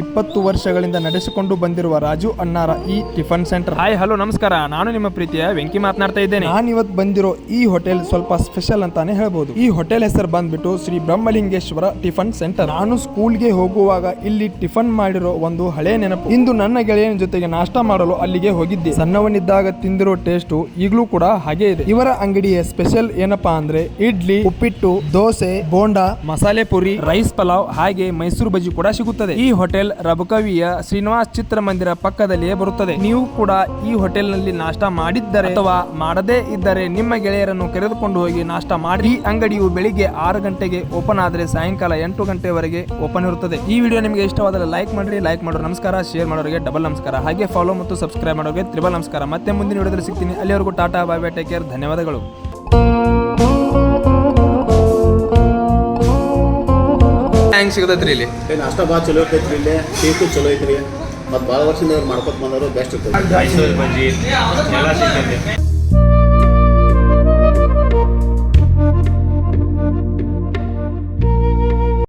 ಇಪ್ಪತ್ತು ವರ್ಷಗಳಿಂದ ನಡೆಸಿಕೊಂಡು ಬಂದಿರುವ ರಾಜು ಅಣ್ಣಾರ ಈ ಟಿಫನ್ ಸೆಂಟರ್. ಹಾಯ್ ಹಲೋ ನಮಸ್ಕಾರ. ನಾನು ನಿಮ್ಮ ಪ್ರೀತಿಯ ವೆಂಕಿ ಮಾತನಾಡ್ತಾ ಇದ್ದೇನೆ. ನಾನು ಇವತ್ತು ಬಂದಿರೋ ಈ ಹೋಟೆಲ್ ಸ್ವಲ್ಪ ಸ್ಪೆಷಲ್ ಅಂತಾನೆ ಹೇಳ್ಬೋದು. ಈ ಹೋಟೆಲ್ ಹೆಸರು ಬಂದ್ಬಿಟ್ಟು ಶ್ರೀ ಬ್ರಹ್ಮಲಿಂಗೇಶ್ವರ ಟಿಫನ್ ಸೆಂಟರ್. ನಾನು ಸ್ಕೂಲ್ಗೆ ಹೋಗುವಾಗ ಇಲ್ಲಿ ಟಿಫನ್ ಮಾಡಿರೋ ಒಂದು ಹಳೆ ನೆನಪು. ಇಂದು ನನ್ನ ಗೆಳೆಯನ ಜೊತೆಗೆ ನಾಷ್ಟ ಮಾಡಲು ಅಲ್ಲಿಗೆ ಹೋಗಿದ್ದೆ. ಸಣ್ಣವನಿದ್ದಾಗ ತಿಂದಿರೋ ಟೇಸ್ಟ್ ಈಗಲೂ ಕೂಡ ಹಾಗೆ ಇದೆ. ಇವರ ಅಂಗಡಿಯ ಸ್ಪೆಷಲ್ ಏನಪ್ಪಾ ಅಂದ್ರೆ ಇಡ್ಲಿ ಉಪ್ಪಿಟ್ಟು ದೋಸೆ ಬೋಂಡಾ ಮಸಾಲೆ ಪುರಿ ರೈಸ್ ಪಲಾವ್ ಹಾಗೆ ಮೈಸೂರು ಬಜ್ಜಿ ಕೂಡ ಸಿಗುತ್ತದೆ. ಈ ಹೋಟೆಲ್ ರಬಕವಿಯ ಶ್ರೀನಿವಾಸ್ ಚಿತ್ರಮಂದಿರ ಪಕ್ಕದಲ್ಲಿಯೇ ಬರುತ್ತದೆ. ನೀವು ಕೂಡ ಈ ಹೋಟೆಲ್ನಲ್ಲಿ ನಾಷ್ಟ ಮಾಡಿದ್ದರೆ ಅಥವಾ ಮಾಡದೇ ಇದ್ದರೆ ನಿಮ್ಮ ಗೆಳೆಯರನ್ನು ಕರೆದುಕೊಂಡು ಹೋಗಿ ನಾಷ್ಟ ಮಾಡಿ. ಈ ಅಂಗಡಿಯು ಬೆಳಿಗ್ಗೆ ಆರು ಗಂಟೆಗೆ ಓಪನ್ ಆದರೆ ಸಾಯಂಕಾಲ ಎಂಟು ಗಂಟೆವರೆಗೆ ಓಪನ್ ಇರುತ್ತದೆ. ಈ ವಿಡಿಯೋ ನಿಮಗೆ ಇಷ್ಟವಾದರೆ ಲೈಕ್ ಮಾಡಿ ಲೈಕ್ ಮಾಡೋರು ನಮಸ್ಕಾರ. ಶೇರ್ ಮಾಡೋರಿಗೆ ಡಬಲ್ ನಮಸ್ಕಾರ. ಹಾಗೆ ಫಾಲೋ ಮತ್ತು ಸಬ್ಸ್ಕ್ರೈಬ್ ಮಾಡೋರಿಗೆ ತ್ರಿಬಲ್ ನಮಸ್ಕಾರ. ಮತ್ತೆ ಮುಂದಿನ ವಿಡಿಯೋದಲ್ಲಿ ಸಿಗ್ತೀನಿ. ಅಲ್ಲಿವರೆಗೂ tata bye bye take care ಧನ್ಯವಾದಗಳು. ಹೆಂಗ್ ಸಿಗತೈತ್ರಿ ಇಲ್ಲಿ? ಏನು ನಾಷ್ಟ ಭಾಳ ಚಲೋ ಇರ್ತೈತ್ರಿ ಇಲ್ಲಿ. ಟೇಸ್ಟು ಚಲೋ ಐತ್ರಿ. ಮತ್ತು ಭಾಳ ವರ್ಷದಿಂದ ಅವ್ರು ಮಾಡ್ಕೊತ ಬಂದವರು ಬೆಸ್ಟ್ ಇರ್ತೈತಿ ಮೈಸೂರು ಬಜ್ಜಿ ಎಲ್ಲ ಸಿಗ್ತೈತೆ.